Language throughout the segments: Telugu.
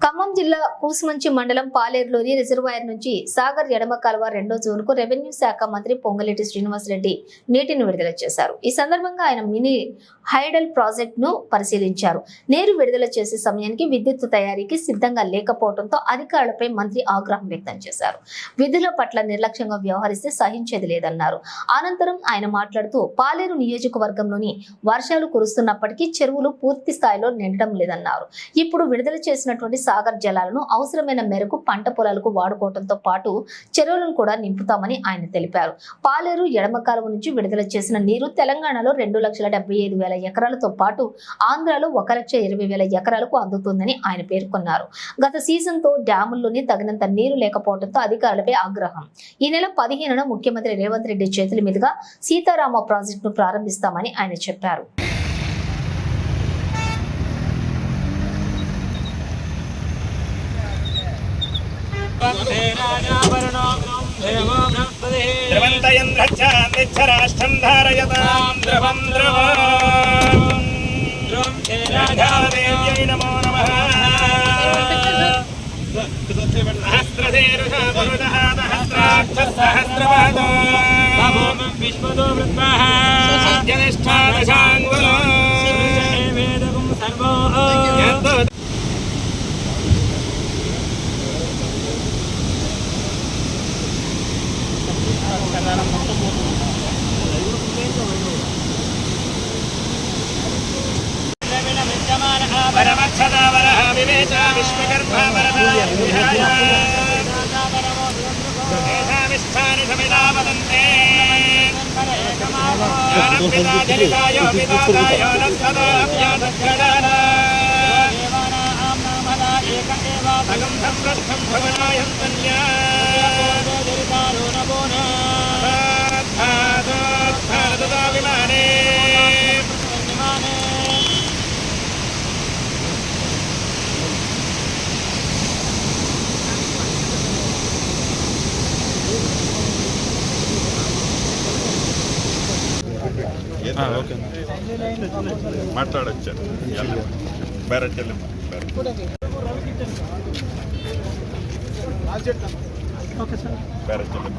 ఖమ్మం జిల్లా కూసుమంచి మండలం పాలేరులోని రిజర్వాయర్ నుంచి సాగర్ ఎడమ కాలువ రెండో జోన్కు రెవెన్యూ శాఖ మంత్రి పొంగలేటి శ్రీనివాసరెడ్డి నీటిని విడుదల చేశారు. ఈ సందర్భంగా ఆయన మినీ హైడల్ ప్రాజెక్ట్ను పరిశీలించారు. నీరు విడుదల చేసే సమయానికి విద్యుత్ తయారీకి సిద్ధంగా లేకపోవడంతో అధికారులపై మంత్రి ఆగ్రహం వ్యక్తం చేశారు. విధుల పట్ల నిర్లక్ష్యంగా వ్యవహరిస్తే సహించేది లేదన్నారు. అనంతరం ఆయన మాట్లాడుతూ పాలేరు నియోజకవర్గంలోని వర్షాలు కురుస్తున్నప్పటికీ చెరువులు పూర్తి స్థాయిలో నిండడం లేదన్నారు. ఇప్పుడు విడుదల చేసినటువంటి సాగర్ జలాలను అవసరమైన మేరకు పంట పొలాలకు వాడుకోవడంతో పాటు చెరువులను కూడా నింపుతామని ఆయన తెలిపారు. పాలేరు ఎడమ కాలువ నుంచి విడుదల చేసిన నీరు తెలంగాణలో రెండు లక్షల డెబ్బై ఐదు వేల ఎకరాలతో పాటు ఆంధ్రాలో ఒక లక్ష ఇరవై వేల ఎకరాలకు అందుతుందని ఆయన పేర్కొన్నారు. గత సీజన్తో డ్యాముల్లోని తగినంత నీరు లేకపోవడంతో అధికారులపై ఆగ్రహం. ఈ నెల పదిహేనున ముఖ్యమంత్రి రేవంత్ రెడ్డి చేతుల మీదుగా సీతారామ ప్రాజెక్టును ప్రారంభిస్తామని ఆయన చెప్పారు. ద్రవంతయంధ్రచ్చాన్నిచ్చరాష్టం ధారయతాం ద్రవం రాధాదేవ్యై నమో నమః. సహస్రశీర్ష పురుషः సహస్రాక్షసహస్రపాదో విశ్వతో వృత్మః జనిష్టాదశాంగులో వేదకం సర్వో. ఎంతో పరమక్షదా వరః వివేచ విశ్వకర్మా వరదాయ విహాయ ఏషామిష్టాని సమిదా వదంతే జ్ఞానం పితా జనితాయ పితాతాయ నస్తదాభ్యాసక్కడాన సగం సంప్రస్థం భవనాయం కన్యా మాట్లాడచ్చు? బేరట్ చెల్లిమ్మ బేరట్ చెల్లిమ్మ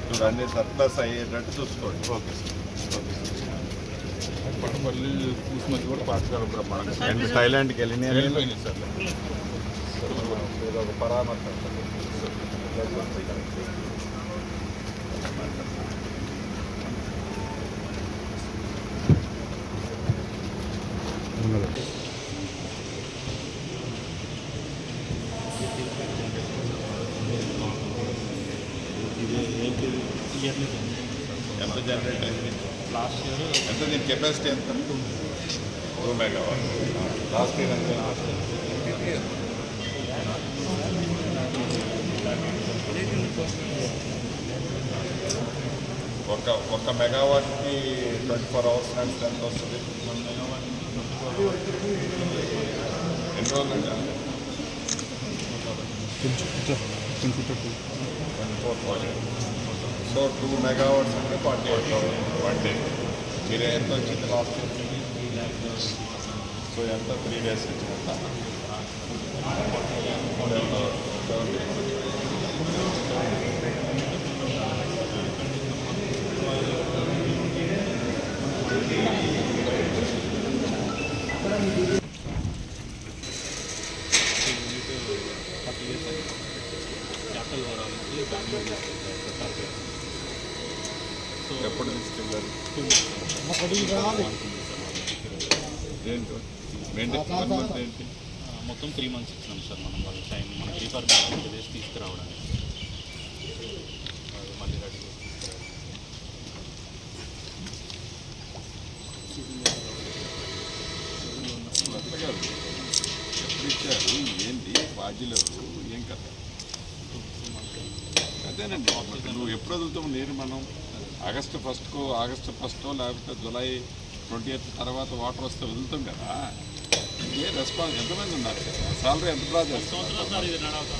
ఇప్పుడు అన్ని సర్ప్లస్ అయ్యేటట్టు చూసుకోండి. Okay sir. పడపల్లి కూసుమతి కూడా పాఠశాల బ్రహ్మాండంగా అండ్ థైలాండ్కి వెళ్ళినాయి సార్. ఒక పరామర్శం. లాస్ట్ ఇయర్ ఎంత దీని కెపాసిటీ ఎంత? Two megawatt. లాస్ట్ ఇయర్ ఎంత? ఒక ఒక మెగావాట్కి ట్వంటీ ఫోర్ అవర్స్ నడిస్తే ఎంత వస్తుంది? ఎన్ని రోజులు twenty four point so two megawatts అంటే forty eight thousand one day మీరు ఎంత వచ్చింది లాస్ట్ సో ఎంత త్రీ డేస్ వచ్చింది ఎంత కలవరా నుంచి బెంగళూరు తీసుకెళ్ళారు సార్ టార్గెట్ అనుకుంది సార్ వాళ్ళు ఏంటో? మెయింటెన్ వన్ మంత్ ఏంటి? ఆ, మొత్తం త్రీ మంత్స్ ఇచ్చినాం సార్ మనం వాళ్ళ టైం మనకి రీపర్మిషన్ చేసి తీసుకురావడానికి మళ్ళీ రెడీ ఎప్పుడు ఇచ్చారు ఏంటి బాధ్యులు? ఏం కథ అదేనండి నువ్వు ఎప్పుడు వదులుతావు నీరు మనం ఆగస్టు ఫస్ట్కు ఆగస్టు ఫస్ట్ లేకపోతే జూలై ట్వంటీ ఎయిత్ తర్వాత వాటర్ వస్తే వెళ్తాం కదా. ఏ రెస్పాన్స్ ఎంతమంది ఉన్నారు? సాలరీ ఎంత డ్రా చేస్తున్నారు?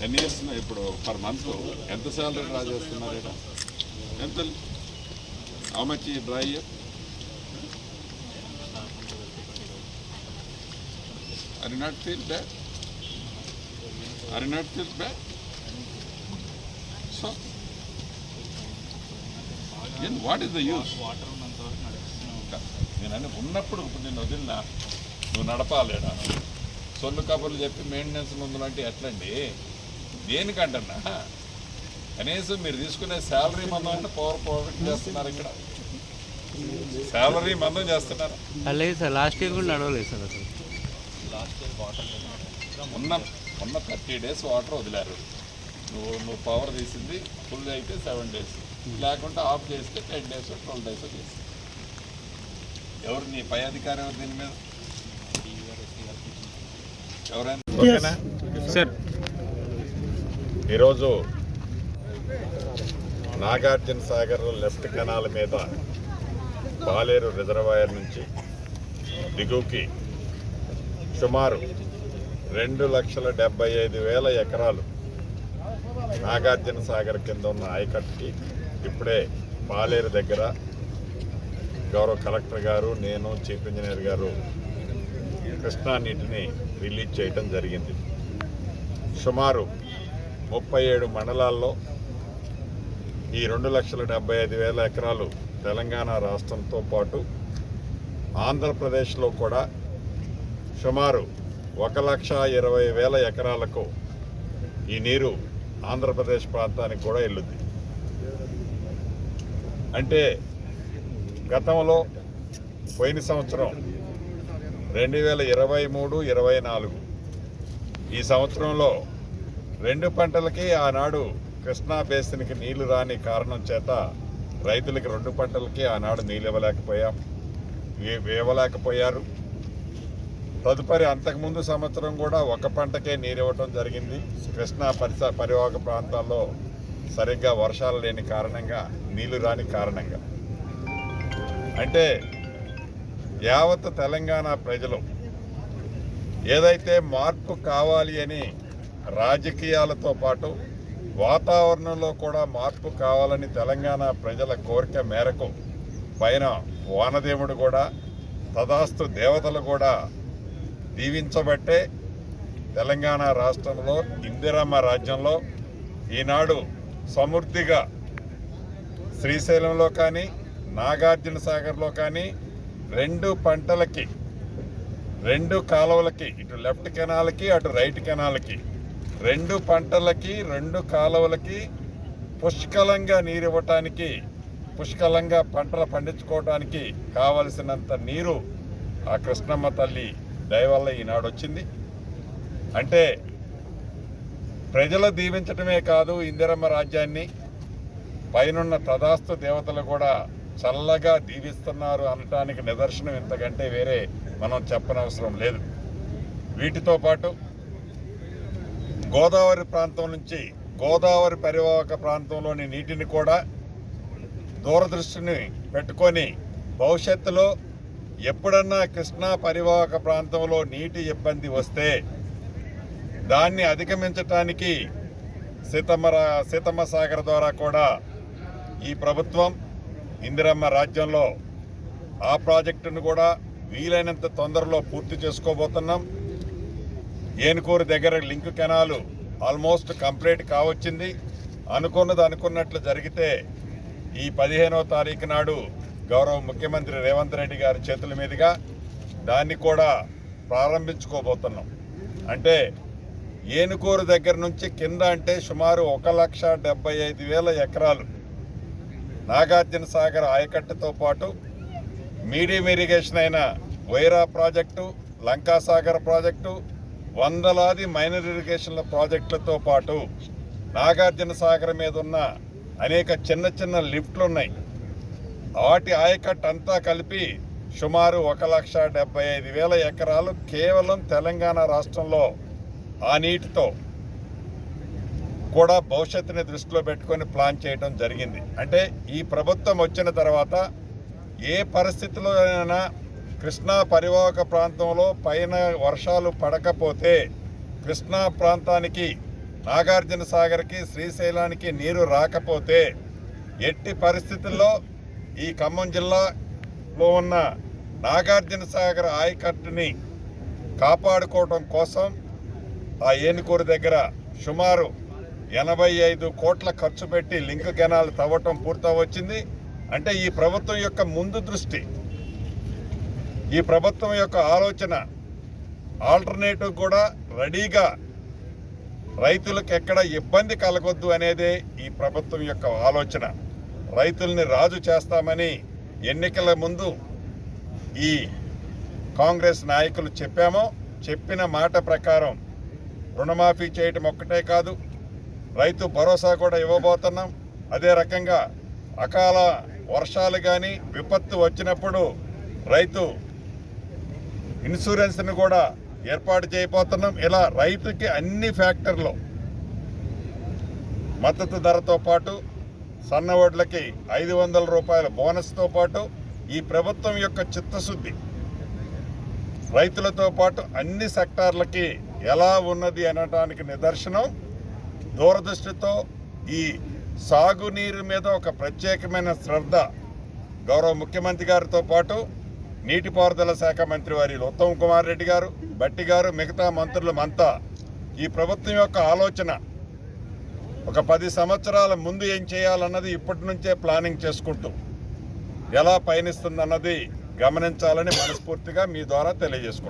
టెన్ ఇయర్స్ ఇప్పుడు పర్ మంత్? ఎంత సాలరీ డ్రా చేస్తున్నారు ఇక్కడ? ఎంత? How much draw year Are you not feel bad? Are you then what is the use? Water నేను అని ఉన్నప్పుడు ఇప్పుడు నేను వదిలినా నువ్వు నడపాలేడా సొల్లు కబుర్లు చెప్పి మెయింటెనెన్స్ ముందులంటే ఎట్లండి? దేనికంటన్నా? కనీసం మీరు తీసుకునే శాలరీ మందం అంటే పవర్ పవర్ చేస్తున్నారు ఇక్కడ. శాలరీ మందం చేస్తున్నారు. లేదు సార్ లాస్ట్ ఇయర్ కూడా నడవలేదు సార్ అసలు. లాస్ట్ ఇయర్ వాటర్ ఉన్న ఉన్న థర్టీ డేస్ వాటర్ వదిలారు. నువ్వు నువ్వు పవర్ తీసింది ఫుల్ అయితే సెవెన్ డేస్ లేకుంటే ఆఫ్ చేస్తే టెన్ డేస్ ట్వెల్వ్ డేస్ చేసి ఎవరు నీ పై అధికారి ఎవరు దీని మీద? ఎవరైనా? ఓకేనా? సార్. ఈరోజు నాగార్జున సాగర్ లెఫ్ట్ కెనాల్ మీద పాలేరు రిజర్వాయర్ నుంచి దిగువకి సుమారు రెండు లక్షల డెబ్బై ఐదు వేల ఎకరాలు నాగార్జున సాగర్ కింద ఉన్న ఆయకట్టుకి ఇప్పుడే పాలేరు దగ్గర గౌరవ కలెక్టర్ గారు నేను చీఫ్ ఇంజనీర్ గారు కృష్ణా నీటిని రిలీజ్ చేయడం జరిగింది. సుమారు ముప్పై ఏడు మండలాల్లో ఈ రెండు లక్షల డెబ్బై ఐదు వేల ఎకరాలు తెలంగాణ రాష్ట్రంతో పాటు ఆంధ్రప్రదేశ్లో కూడా సుమారు ఒక లక్ష ఇరవై వేల ఎకరాలకు ఈ నీరు ఆంధ్రప్రదేశ్ ప్రాంతానికి కూడా వెళ్ళుద్ది అంటే గతంలో పోయిన సంవత్సరం రెండు వేల ఇరవై మూడు ఇరవై నాలుగు. ఈ సంవత్సరంలో రెండు పంటలకి ఆనాడు కృష్ణా బేసిన్కి నీళ్ళు రాని కారణం చేత రైతులకి రెండు పంటలకి ఆనాడు నీళ్ళు ఇవ్వలేకపోయాం ఇవ్వలేకపోయారు. తదుపరి అంతకుముందు సంవత్సరం కూడా ఒక పంటకే నీరు ఇవ్వటం జరిగింది. కృష్ణా పరిస పరివాహక ప్రాంతాల్లో సరిగ్గా వర్షాలు లేని కారణంగా నీళ్ళు రాని కారణంగా. అంటే యావత్ తెలంగాణ ప్రజలు ఏదైతే మార్పు కావాలి అని రాజకీయాలతో పాటు వాతావరణంలో కూడా మార్పు కావాలని తెలంగాణ ప్రజల కోరిక మేరకు పైన వానదేవుడు కూడా తదాస్తు దేవతలు కూడా దీవించబట్టే తెలంగాణ రాష్ట్రంలో ఇందిరమ్మ రాజ్యంలో ఈనాడు సమృద్ధిగా శ్రీశైలంలో కానీ నాగార్జున సాగర్లో కానీ రెండు పంటలకి రెండు కాలువలకి ఇటు లెఫ్ట్ కెనాల్కి అటు రైట్ కెనాల్కి రెండు పంటలకి రెండు కాలువలకి పుష్కలంగా నీరు ఇవ్వటానికి పుష్కలంగా పంటలు పండించుకోవటానికి కావలసినంత నీరు ఆ కృష్ణమ్మ తల్లి దయవల్ల ఈనాడు వచ్చింది అంటే ప్రజలు దీవించటమే కాదు ఇందిరమ్మ రాజ్యాన్ని పైనున్న తదాస్తు దేవతలు కూడా చల్లగా దీవిస్తున్నారు అనటానికి నిదర్శనం ఇంతకంటే వేరే మనం చెప్పనవసరం లేదు. వీటితో పాటు గోదావరి ప్రాంతం నుంచి గోదావరి పరివాహక ప్రాంతంలోని నీటిని కూడా దూరదృష్టిని పెట్టుకొని భవిష్యత్తులో ఎప్పుడన్నా కృష్ణా పరివాహక ప్రాంతంలో నీటి ఇబ్బంది వస్తే దాన్ని అధిగమించటానికి సీతమ్మ రా- సీతమ్మ సాగర్ ద్వారా కూడా ఈ ప్రభుత్వం ఇందిరమ్మ రాజ్యంలో ఆ ప్రాజెక్టును కూడా వీలైనంత తొందరలో పూర్తి చేసుకోబోతున్నాం. ఏనుకూరు దగ్గర లింక్ కెనాలు ఆల్మోస్ట్ కంప్లీట్ కావచ్చింది. అనుకున్నది అనుకున్నట్లు జరిగితే ఈ పదిహేనవ తారీఖు నాడు గౌరవ ముఖ్యమంత్రి రేవంత్ రెడ్డి గారి చేతుల మీదుగా దాన్ని కూడా ప్రారంభించుకోబోతున్నాం. అంటే ఏనుకూరు దగ్గర నుంచి కింద అంటే సుమారు ఒక లక్ష డెబ్బై ఐదు వేల ఎకరాలు. నాగార్జున సాగర్ ఆయకట్టుతో పాటు మీడియం ఇరిగేషన్ అయిన వైరా ప్రాజెక్టు లంకాసాగర్ ప్రాజెక్టు వందలాది మైనర్ ఇరిగేషన్ల ప్రాజెక్టులతో పాటు నాగార్జున సాగర్ మీద ఉన్న అనేక చిన్న చిన్న లిఫ్ట్లు ఉన్నాయి వాటి ఆయకట్టు అంతా కలిపి సుమారు ఒక లక్ష డెబ్బై ఐదు వేల ఎకరాలు కేవలం తెలంగాణ రాష్ట్రంలో ఆ నీటితో కూడా భవిష్యత్తుని దృష్టిలో పెట్టుకొని ప్లాన్ చేయడం జరిగింది. అంటే ఈ ప్రభుత్వం వచ్చిన తర్వాత ఏ పరిస్థితిలో అయినా కృష్ణా పరివాహక ప్రాంతంలో పైన వర్షాలు పడకపోతే కృష్ణా ప్రాంతానికి నాగార్జున సాగర్కి శ్రీశైలానికి నీరు రాకపోతే ఎట్టి పరిస్థితుల్లో ఈ ఖమ్మం జిల్లాలో ఉన్న నాగార్జున సాగర్ ఆయకట్టుని కాపాడుకోవడం కోసం ఆ ఏనుకూరు దగ్గర సుమారు ఎనభై ఐదు కోట్ల ఖర్చు పెట్టి లింక్ కెనాల్ తవ్వటం పూర్తవచ్చింది అంటే ఈ ప్రభుత్వం యొక్క ముందు దృష్టి ఈ ప్రభుత్వం యొక్క ఆలోచన ఆల్టర్నేటివ్ కూడా రెడీగా రైతులకు ఎక్కడ ఇబ్బంది కలగొద్దు అనేదే ఈ ప్రభుత్వం యొక్క ఆలోచన. రైతుల్ని రాజు చేస్తామని ఎన్నికల ముందు ఈ కాంగ్రెస్ నాయకులు చెప్పామో చెప్పిన మాట ప్రకారం రుణమాఫీ చేయటం ఒక్కటే కాదు రైతు భరోసా కూడా ఇవ్వబోతున్నాం. అదే రకంగా అకాల వర్షాలు కానీ విపత్తు వచ్చినప్పుడు రైతు ఇన్సూరెన్స్ని కూడా ఏర్పాటు చేయబోతున్నాం. ఇలా రైతుకి అన్ని ఫ్యాక్టర్లు మద్దతు ధరతో పాటు సన్న వడ్లకి ఐదు వందల రూపాయల బోనస్తో పాటు ఈ ప్రభుత్వం యొక్క చిత్తశుద్ధి రైతులతో పాటు అన్ని సెక్టార్లకి ఎలా ఉన్నది అనడానికి నిదర్శనం. దూరదృష్టితో ఈ సాగునీరు మీద ఒక ప్రత్యేకమైన శ్రద్ధ గౌరవ ముఖ్యమంత్రి గారితో పాటు నీటిపారుదల శాఖ మంత్రి వారి ఉత్తమ్ కుమార్ రెడ్డి గారు బట్టి గారు మిగతా మంత్రులమంతా ఈ ప్రభుత్వం యొక్క ఆలోచన ఒక పది సంవత్సరాల ముందు ఏం చేయాలన్నది ఇప్పటి నుంచే ప్లానింగ్ చేసుకుంటూ ఎలా పయనిస్తుందన్నది గమనించాలని మనస్ఫూర్తిగా మీ ద్వారా తెలియజేసుకుంటాం